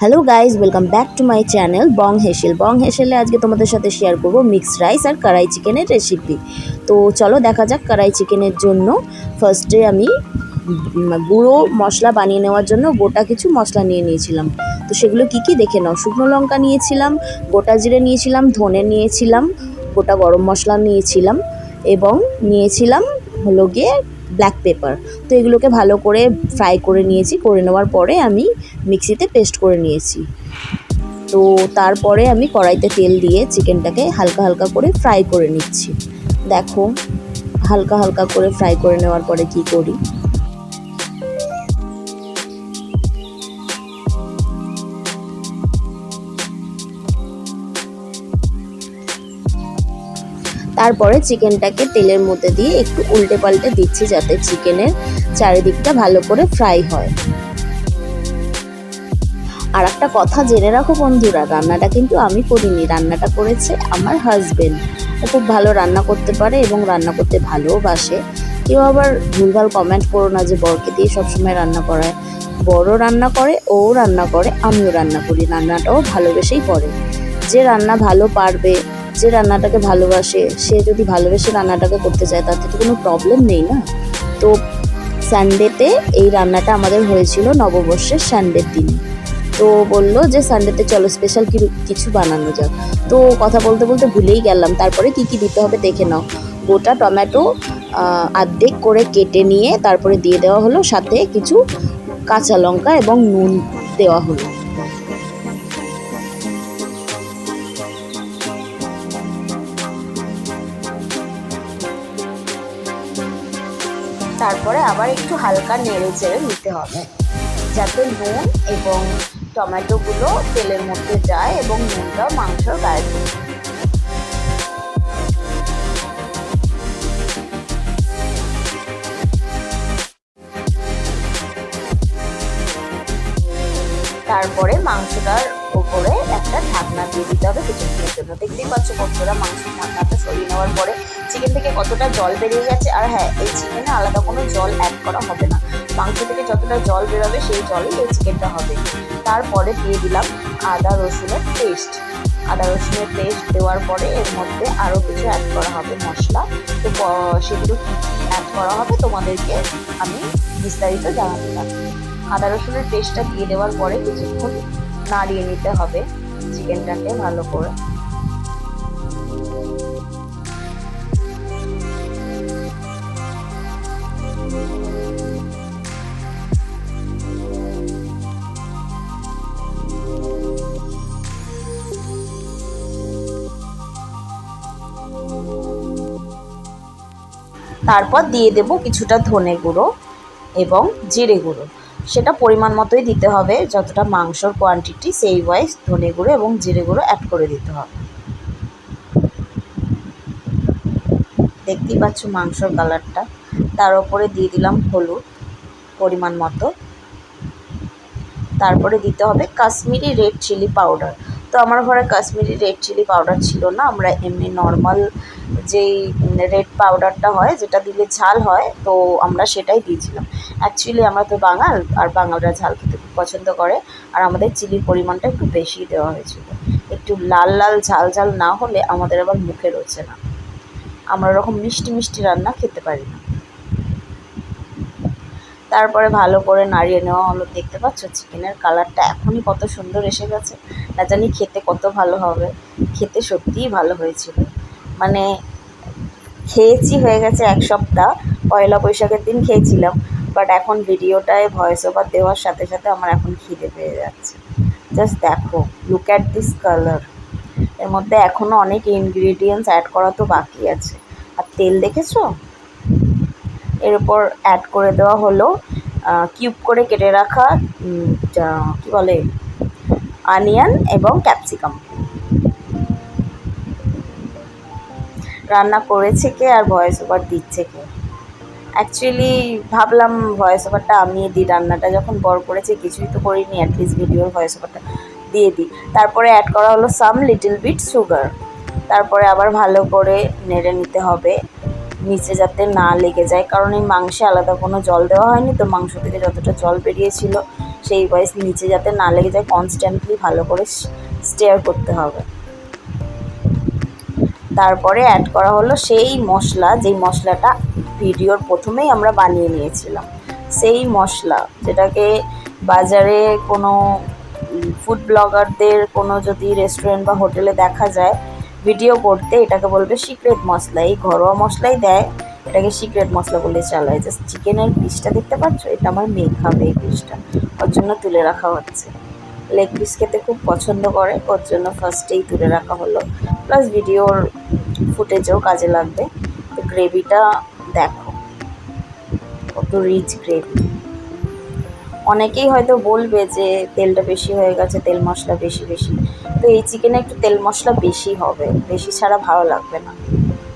Hello guys welcome back to my channel Bong Heshel Bong হেসেলে আজকে তোমাদের সাথে share করব মিক্সড রাইস আর কড়াই চিকেনের রেসিপি তো চলো দেখা যাক কড়াই চিকেনের জন্য। ফার্স্টে আমি গুঁড়ো মশলা বানিয়ে নেওয়ার জন্য গোটা কিছু মশলা নিয়ে নিয়েছিলাম। তো সেগুলো কি কি দেখে নাও। শুকনো লঙ্কা নিয়েছিলাম, গোটা জিরে নিয়েছিলাম, ধনে নিয়েছিলাম, গোটা গরম মশলা নিয়েছিলাম এবং নিয়েছিলাম হলো গিয়ে ব্ল্যাক পেপার তো এগুলোকে ভালো করে ফ্রাই করে নিয়েছি, করে নেওয়ার পরে আমি মিক্সিতে পেস্ট করে নিয়েছি। তো তারপরে আমি কড়াইতে তেল দিয়ে চিকেনটাকে হালকা হালকা করে ফ্রাই করে নিচ্ছি। দেখো, হালকা হালকা করে ফ্রাই করে নেওয়ার পরে কি করি? তারপরে চিকেনটাকে তেলের মধ্যে দিয়ে একটু উল্টে পাল্টে দিচ্ছি যাতে চিকেনের চারিদিকটা ভালো করে ফ্রাই হয়। আর একটা কথা জেনে রাখো বন্ধুরা, রান্নাটা কিন্তু আমি করিনি। রান্নাটা করেছে আমার হাজবেন্ড ও খুব ভালো রান্না করতে পারে এবং রান্না করতে ভালোবাসে। কেউ আবার ভুলভাল কমেন্ট করো না যে বরকে দিয়ে সবসময় রান্না করায়। বড় রান্না করে, ও রান্না করে, আমিও রান্না করি। রান্নাটাও ভালোবেসেই করে। যে রান্না ভালো পারবে যে রান্নাটাকে ভালোবাসে, সে যদি ভালোবেসে রান্নাটাকে করতে চায়, তাতে তো কোনো প্রবলেম নেই না? তো সানডেতে এই রান্নাটা আমাদের হয়েছিল নববর্ষের সানডের দিন। তো বলল যে সানডেতে চলো স্পেশাল কিছু বানানো যাক। তো কথা বলতে বলতে ভুলেই গেলাম। তারপরে কি কি দিতে হবে দেখে নাও। গোটা টমেটো আর্ধেক করে কেটে নিয়ে তারপরে দিয়ে দেওয়া হলো। সাথে কিছু কাঁচা লঙ্কা এবং নুন দেওয়া হলো। তারপরে আবার একটু হালকা নেড়ে চেড়ে নিতে হবে। যাতে নুন এবং টমেটোগুলো তেলের মধ্যে যায় এবং নুনটা মাংসর গায়ে। তারপরে মাংসটার উপরে একটা ঢাকনা দিয়ে দিতে হবে। কিছুক্ষণের জন্য। দেখতেই পাচ্ছ বন্ধুরা মাংসের ঢাকনাটা সরিয়ে নেওয়ার পরে চিকেন থেকে কতটা জল বেরিয়ে গেছে, আর হ্যাঁ এই চিকেনে আলাদা কোনো জল অ্যাড করা হবে না। মাংস থেকে যতটা জল বেরোবে, সেই জলেই এই চিকেনটা হবে। তারপরে দিয়ে দিলাম আদা রসুনের পেস্ট আদা রসুনের পেস্ট দেওয়ার পরে এর মধ্যে আরও কিছু অ্যাড করা হবে মশলা। তো সেগুলো অ্যাড করা হবে তোমাদেরকে আমি বিস্তারিত জানাতে পারব। আদা রসুনের পেস্টটা দিয়ে দেওয়ার পরে কিছুক্ষণ নাড়িয়ে নিতে হবে চিকেনটাকে ভালো করে। তারপর দিয়ে দেব কিছুটা ধনে গুঁড়ো এবং জিরে গুঁড়ো। সেটা পরিমাণ মতোই দিতে হবে, যতটা মাংসর কোয়ান্টিটি সেই ওয়াইজ ধনে গুঁড়ো এবং জিরে গুঁড়ো অ্যাড করে দিতে হবে। দেখতেই পাচ্ছ মাংসর কালারটা তার উপরে দিয়ে দিলাম হলুদ পরিমাণ মতো। তারপরে দিতে হবে কাশ্মীরি রেড চিলি পাউডার আমার ঘরে কাশ্মীরি রেড চিলি পাউডার ছিল না, আমরা এমনি নর্মাল যেই রেড পাউডারটা হয়, যেটা দিলে ঝাল হয়, তো আমরা সেটাই দিয়েছিলাম। অ্যাকচুয়ালি আমরা তো বাঙাল, আর বাঙালরা ঝাল খেতে খুব পছন্দ করে, আর আমাদের চিলির পরিমাণটা একটু বেশি দেওয়া হয়েছিল। একটু লাল লাল ঝাল ঝাল না হলে আমাদের আবার মুখে রয়েছে না। আমরা ওরকম মিষ্টি মিষ্টি রান্না খেতে পারি না। তারপরে ভালো করে নাড়িয়ে নেওয়া হলো। দেখতে পাচ্ছ চিকেনের কালারটা এখনই কত সুন্দর এসে গেছে। না জানি খেতে কত ভালো হবে। খেতে সত্যিই ভালো হয়েছিল। মানে খেয়েছি হয়ে গেছে এক সপ্তাহ। পয়লা বৈশাখের দিন খেয়েছিলাম। বাট এখন ভিডিওটায় ভয়েস ওভার দেওয়ার সাথে সাথে আমার এখন খিদে পেয়ে যাচ্ছে। জাস্ট দেখো লুক অ্যাট দিস কালারের মধ্যে এখনও অনেক ইনগ্রিডিয়েন্টস অ্যাড করা তো বাকি আছে। আর তেল দেখেছ? এর উপর অ্যাড করে দেওয়া হলো কিউব করে কেটে রাখা কি বলে আনিয়ন এবং ক্যাপসিকাম রান্না করেছে কে আর ভয়েস ওভার দিচ্ছে কে? অ্যাকচুয়ালি ভাবলাম ভয়েস ওভারটা আমি দিই, রান্নাটা যখন বর করেছে, কিছুই তো করিনি অ্যাটলিস্ট ভিডিওর ভয়েস ওভারটা দিয়ে দিই। তারপরে অ্যাড করা হলো সাম লিটল বিট সুগার তারপরে আবার ভালো করে নেড়ে নিতে হবে। নিচে যাতে না লেগে যায়। কারণ এই মাংসে আলাদা কোনো জল দেওয়া হয়নি, তো মাংস থেকে যতটা জল বেরিয়েছিল, সেই ভয়েস নিচে যাতে না লেগে যায় কনস্ট্যান্টলি ভালো করে স্টেয়ার করতে হবে। তারপরে অ্যাড করা হলো সেই মশলা, যেই মশলাটা ভিডিওর প্রথমেই আমরা বানিয়ে নিয়েছিলাম। সেই মশলা, যেটাকে বাজারে কোনো ফুড ব্লগারদের কোনো যদি রেস্টুরেন্ট বা হোটেলে দেখা যায় ভিডিও করতে এটাকে বলবে সিক্রেট মশলা। এই ঘরোয়া মশলাই দেয়, এটাকে সিক্রেট মশলা বলে চালায়। জাস্ট চিকেনের পিসটা দেখতে পাচ্ছ? এটা আমার মেয়ে খাবে এই পিসটা ওর জন্য তুলে রাখা হচ্ছে। লেগ পিস খেতে খুব পছন্দ করে। ওর জন্য ফার্স্টেই তুলে রাখা হলো। প্লাস ভিডিওর ফুটেজেও কাজে লাগবে। তো গ্রেভিটা দেখো। কত রিচ গ্রেভি অনেকেই হয়তো বলবে যে তেলটা বেশি হয়ে গেছে, তেল মশলা বেশি বেশি। তো এই চিকেনে একটু তেল মশলা বেশি হবে, বেশি ছাড়া ভালো লাগবে না।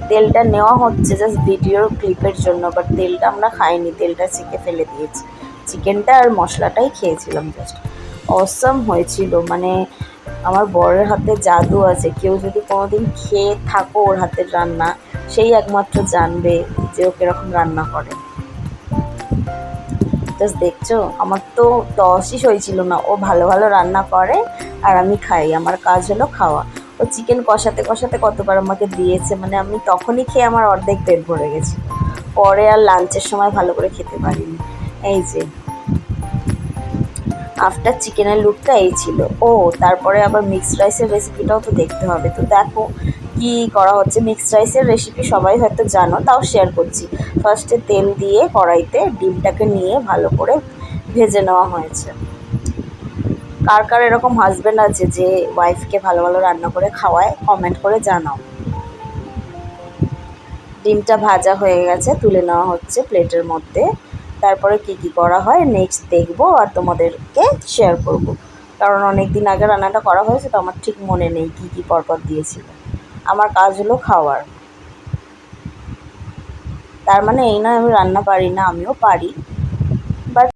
তেলটা নেওয়া হচ্ছে জাস্ট ভিডিওর ক্লিপের জন্য বাট তেলটা আমরা খাইনি, তেলটা চিকে ফেলে দিয়েছি। চিকেনটা আর মশলাটাই খেয়েছিলাম জাস্ট অসম হয়েছিল মানে আমার বরের হাতে জাদু আছে। কেউ যদি কোনোদিন খেয়ে থাকো ওর হাতের রান্না, সেই একমাত্র জানবে যে ও কীরকম রান্না করে। জাস্ট দেখছ? আমার তো দশই হয়েছিল না। ও ভালো ভালো রান্না করে আর আমি খাই। আমার কাজ হলো খাওয়া। ও চিকেন কষাতে কষাতে কতবার আমাকে দিয়েছে মানে আমি তখনই খেয়ে আমার অর্ধেক পেট ভরে গেছি। পরে আর লাঞ্চের সময় ভালো করে খেতে পারিনি। এই যে। আফটার চিকেনের লুকটা এই ছিল। ও, তারপরে আবার মিক্সড রাইসের রেসিপিটাও তো দেখতে হবে। তো দেখো কি করা হচ্ছে? মিক্সড রাইসের রেসিপি সবাই হয়তো জানো, তাও শেয়ার করছি। ফার্স্টে তেল দিয়ে কড়াইতে ডিমটাকে নিয়ে ভালো করে ভেজে নেওয়া হয়েছে। কার কার এরকম হাজব্যান্ড আছে যে ওয়াইফকে ভালো ভালো রান্না করে খাওয়ায় কমেন্ট করে জানাও। ডিমটা ভাজা হয়ে গেছে, তুলে নেওয়া হচ্ছে প্লেটের মধ্যে। তারপরে কি কি করা হয় নেক্সট দেখব আর তোমাদেরকে শেয়ার করব। কারণ অনেক দিন আগে রান্নাটা করা হয়েছে, তো আমার ঠিক মনে নেই কি কি পরপর দিয়েছিল। আমার কাজ হলো খাওয়ার। তার মানে এই নয় আমি রান্না পারি না আমিও পারি।